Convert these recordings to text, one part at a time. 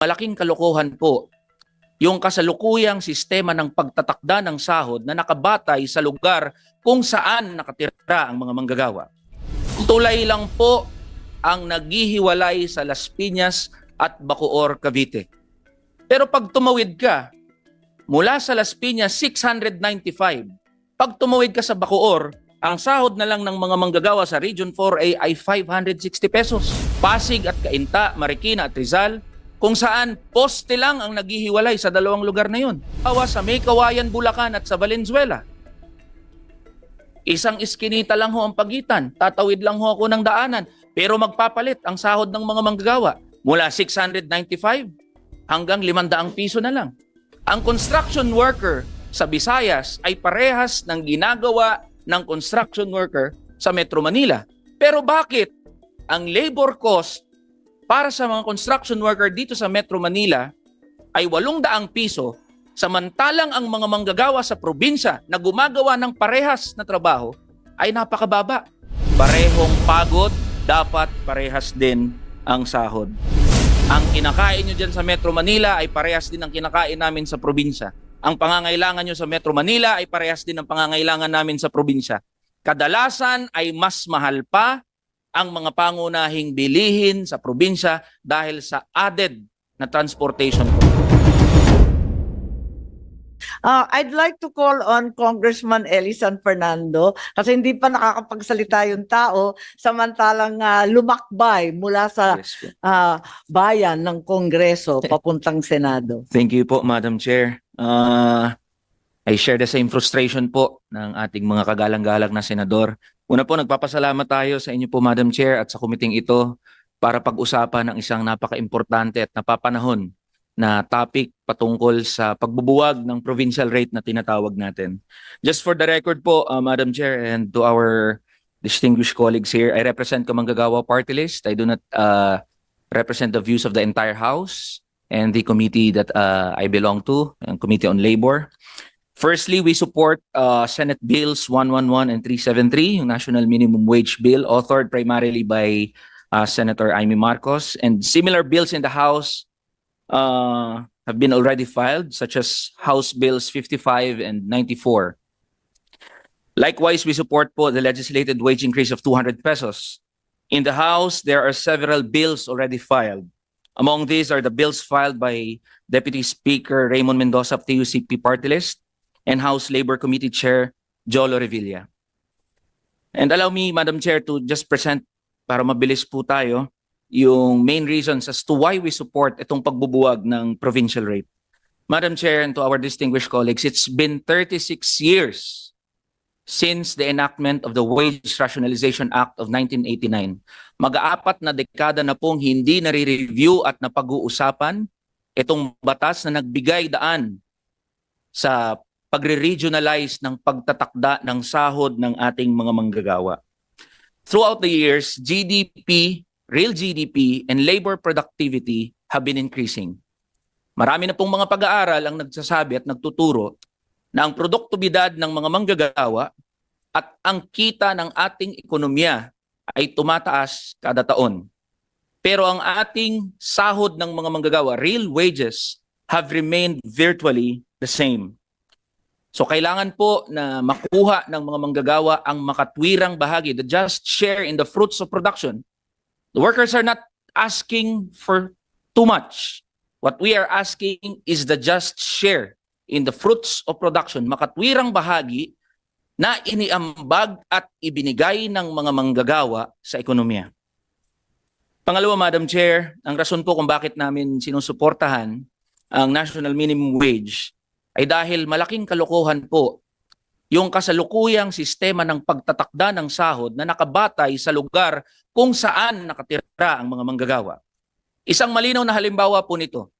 malaking kalokohan po yung kasalukuyang sistema ng pagtatakda ng sahod na nakabatay sa lugar kung saan nakatira ang mga manggagawa. Tulay lang po ang naghihiwalay sa Las Piñas at Bacoor, Cavite. Pero pag tumawid ka, mula sa Las Piñas, 695. Pag tumawid ka sa Bacoor, ang sahod na lang ng mga manggagawa sa Region 4A ay 560 pesos. Pasig at Cainta, Marikina at Rizal, kung saan poste lang ang naghihiwalay sa dalawang lugar na yun. Awa sa May Kawayan, Bulacan at sa Valenzuela. Isang iskinita lang ho ang pagitan. Tatawid lang ho ako ng daanan. Pero magpapalit ang sahod ng mga manggagawa mula 695 hanggang 500 piso na lang. Ang construction worker sa Visayas ay parehas ng ginagawa ng construction worker sa Metro Manila. Pero bakit ang labor cost para sa mga construction worker dito sa Metro Manila ay 800 piso samantalang ang mga manggagawa sa probinsya na gumagawa ng parehas na trabaho ay napakababa. Parehong pagod, dapat parehas din ang sahod. Ang kinakain nyo dyan sa Metro Manila ay parehas din ang kinakain namin sa probinsya. Ang pangangailangan nyo sa Metro Manila ay parehas din ang pangangailangan namin sa probinsya. Kadalasan ay mas mahal pa ang mga pangunahing bilihin sa probinsya dahil sa added na transportation cost. Uh, I'd like to call on Congressman Eli San Fernando kasi hindi pa nakakapagsalita yung tao samantalang ah, lumakbay mula sa ah, bayan ng Kongreso papuntang Senado. Thank you po, Madam Chair. Uh, I share the same frustration po ng ating mga kagalang-galang na senador. Una po, nagpapasalamat tayo sa inyo po, Madam Chair, at sa kumiting ito para pag-usapan ng isang napaka-importante at napapanahon na topic patungkol sa pagbubuwag ng provincial rate na tinatawag natin. Just for the record po, uh, Madam Chair, and to our distinguished colleagues here, I represent Kamanggagawa Party List. I do not uh, represent the views of the entire House and the committee that uh, I belong to, ang Committee on Labor. Firstly, we support uh, Senate Bills 111 and 373, yung National Minimum Wage Bill, authored primarily by uh, Senator Amy Marcos, and similar bills in the House uh, have been already filed, such as House Bills 55 and 94. Likewise, we support po the legislated wage increase of 200 pesos. In the House, there are several bills already filed. Among these are the bills filed by Deputy Speaker Raymond Mendoza of TUCP Party List and House Labor Committee Chair Jolo Revilla. And allow me, Madam Chair, to just present para mabilis po tayo yung main reasons as to why we support itong pagbubuwag ng provincial rate. Madam Chair and to our distinguished colleagues, it's been 36 years since the enactment of the Wage Rationalization Act of 1989. Mag-aapat na dekada na pong hindi nare-review at napag-uusapan itong batas na nagbigay daan sa pagre-regionalize ng pagtatakda ng sahod ng ating mga manggagawa. Throughout the years, GDP, real GDP, and labor productivity have been increasing. Marami na pong mga pag-aaral ang nagsasabi at nagtuturo na ang produktibidad ng mga manggagawa at ang kita ng ating ekonomiya ay tumataas kada taon. Pero ang ating sahod ng mga manggagawa, real wages, have remained virtually the same. So kailangan po na makuha ng mga manggagawa ang makatwirang bahagi, the just share in the fruits of production. The workers are not asking for too much. What we are asking is the just share in the fruits of production, makatwirang bahagi na iniambag at ibinigay ng mga manggagawa sa ekonomiya. Pangalawa, Madam Chair, ang rason po kung bakit namin sinusuportahan ang National Minimum Wage ay dahil malaking kalokohan po yung kasalukuyang sistema ng pagtatakda ng sahod na nakabatay sa lugar kung saan nakatira ang mga manggagawa. Isang malinaw na halimbawa po nito.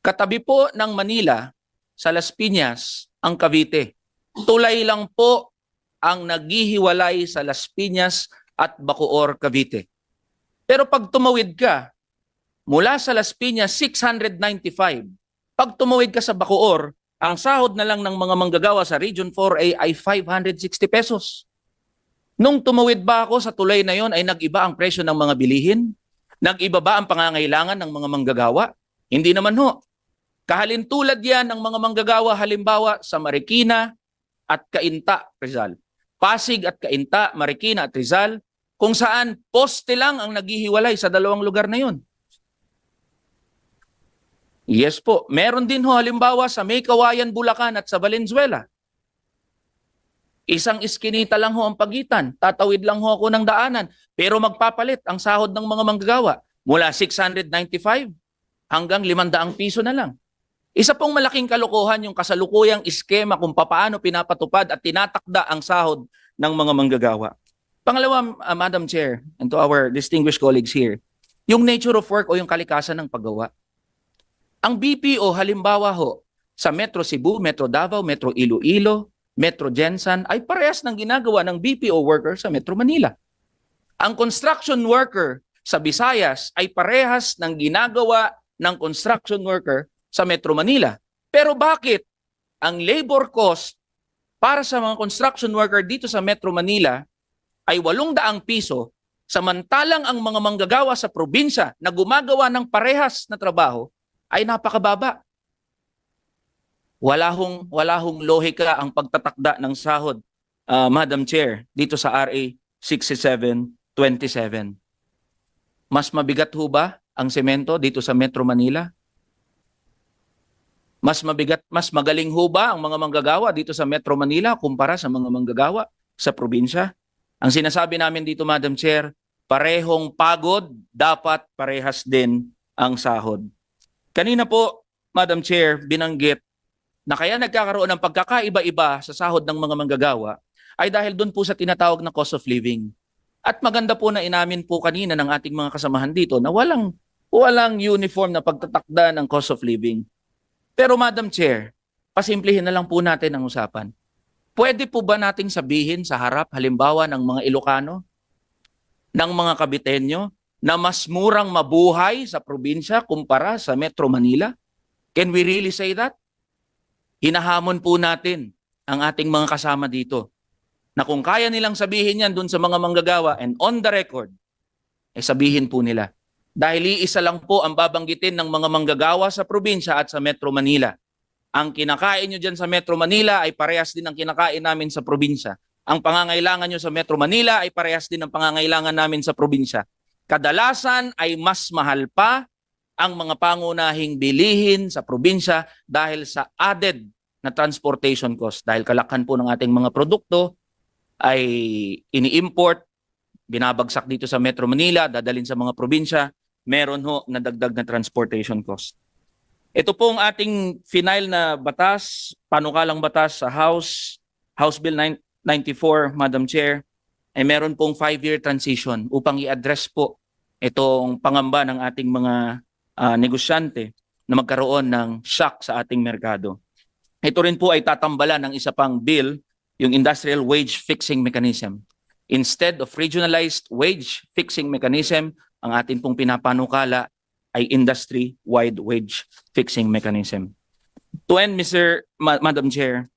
Katabi po ng Manila sa Las Piñas ang Cavite. Tulay lang po ang naghihiwalay sa Las Piñas at Bacoor, Cavite. Pero pag tumawid ka, mula sa Las Piñas, 695. Pag tumawid ka sa Bacoor, ang sahod na lang ng mga manggagawa sa Region 4A ay 560 pesos. Nung tumawid ba ako sa tulay na yon ay nag-iba ang presyo ng mga bilihin? Nag-iba ba ang pangangailangan ng mga manggagawa? Hindi naman ho. Kahalintulad yan ng mga manggagawa halimbawa sa Marikina at Cainta, Rizal. Pasig at Cainta, Marikina at Rizal, kung saan poste lang ang naghihiwalay sa dalawang lugar na yun. Yes po, meron din ho halimbawa sa May Kawayan, Bulacan at sa Valenzuela. Isang iskinita lang ho ang pagitan, tatawid lang ho ako ng daanan, pero magpapalit ang sahod ng mga manggagawa mula 695 hanggang 500 piso na lang. Isa pong malaking kalokohan yung kasalukuyang iskema kung papaano pinapatupad at tinatakda ang sahod ng mga manggagawa. Pangalawa, uh, Madam Chair, and to our distinguished colleagues here, yung nature of work o yung kalikasan ng paggawa. Ang BPO halimbawa ho, sa Metro Cebu, Metro Davao, Metro Iloilo, Metro Jensan ay parehas ng ginagawa ng BPO worker sa Metro Manila. Ang construction worker sa Visayas ay parehas ng ginagawa ng construction worker sa Metro Manila. Pero bakit ang labor cost para sa mga construction worker dito sa Metro Manila ay 800 piso samantalang ang mga manggagawa sa probinsya na gumagawa ng parehas na trabaho ay napakababa. Wala hong, wala hong lohika ang pagtatakda ng sahod, ah, Madam Chair, dito sa RA 6727. Mas mabigat ho ba ang semento dito sa Metro Manila? Mas mabigat, mas magaling ho ba ang mga manggagawa dito sa Metro Manila kumpara sa mga manggagawa sa probinsya? Ang sinasabi namin dito, Madam Chair, parehong pagod, dapat parehas din ang sahod. Kanina po, Madam Chair, binanggit na kaya nagkakaroon ng pagkakaiba-iba sa sahod ng mga manggagawa ay dahil doon po sa tinatawag na cost of living. At maganda po na inamin po kanina ng ating mga kasamahan dito na walang walang uniform na pagtatakda ng cost of living. Pero Madam Chair, pasimplihin na lang po natin ang usapan. Pwede po ba nating sabihin sa harap halimbawa ng mga Ilocano, ng mga Kabitenyo, na mas murang mabuhay sa probinsya kumpara sa Metro Manila? Can we really say that? Hinahamon po natin ang ating mga kasama dito na kung kaya nilang sabihin yan dun sa mga manggagawa and on the record, eh sabihin po nila. Dahil iisa lang po ang babanggitin ng mga manggagawa sa probinsya at sa Metro Manila. Ang kinakain nyo dyan sa Metro Manila ay parehas din ang kinakain namin sa probinsya. Ang pangangailangan nyo sa Metro Manila ay parehas din ang pangangailangan namin sa probinsya. Kadalasan ay mas mahal pa ang mga pangunahing bilihin sa probinsya dahil sa added na transportation cost. Dahil kalakhan po ng ating mga produkto ay ini-import, binabagsak dito sa Metro Manila, dadalhin sa mga probinsya, meron ho na dagdag na transportation cost. Ito po ang ating final na batas, panukalang batas sa House, House Bill 994, Madam Chair, ay meron pong five-year transition upang i-address po itong pangamba ng ating mga ah, negosyante na magkaroon ng shock sa ating merkado. Ito rin po ay tatambalan ng isa pang bill, yung Industrial Wage Fixing Mechanism. Instead of regionalized wage fixing mechanism, ang atin pong pinapanukala ay industry-wide wage fixing mechanism. To end, Mr. Ma- Madam Chair,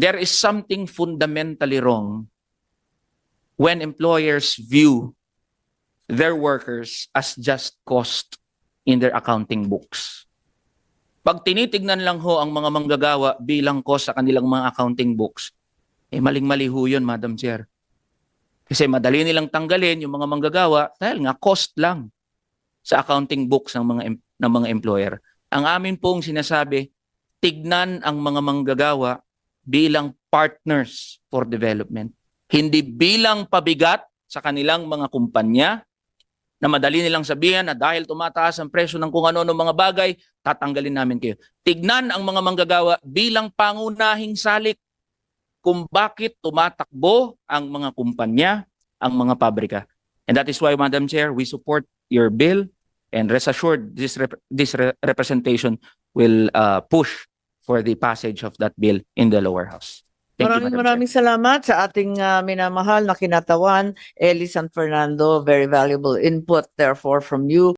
there is something fundamentally wrong when employers view their workers as just cost in their accounting books. Pag tinitignan lang ho ang mga manggagawa bilang cost sa kanilang mga accounting books, eh maling-mali ho yun, Madam Chair. Kasi madali nilang tanggalin yung mga manggagawa dahil nga cost lang sa accounting books ng mga ng mga employer. Ang amin pong sinasabi, tignan ang mga manggagawa bilang partners for development. Hindi bilang pabigat sa kanilang mga kumpanya na madali nilang sabihan na dahil tumataas ang presyo ng kung ano ng mga bagay, tatanggalin namin kayo. Tignan ang mga manggagawa bilang pangunahing salik kung bakit tumatakbo ang mga kumpanya, ang mga pabrika. And that is why, Madam Chair, we support your bill and rest assured this, rep- this re- representation will uh, push for the passage of that bill in the lower house. Thank maraming you, maraming salamat sa ating ah, minamahal na kinatawan, Eli San Fernando. Very valuable input therefore from you.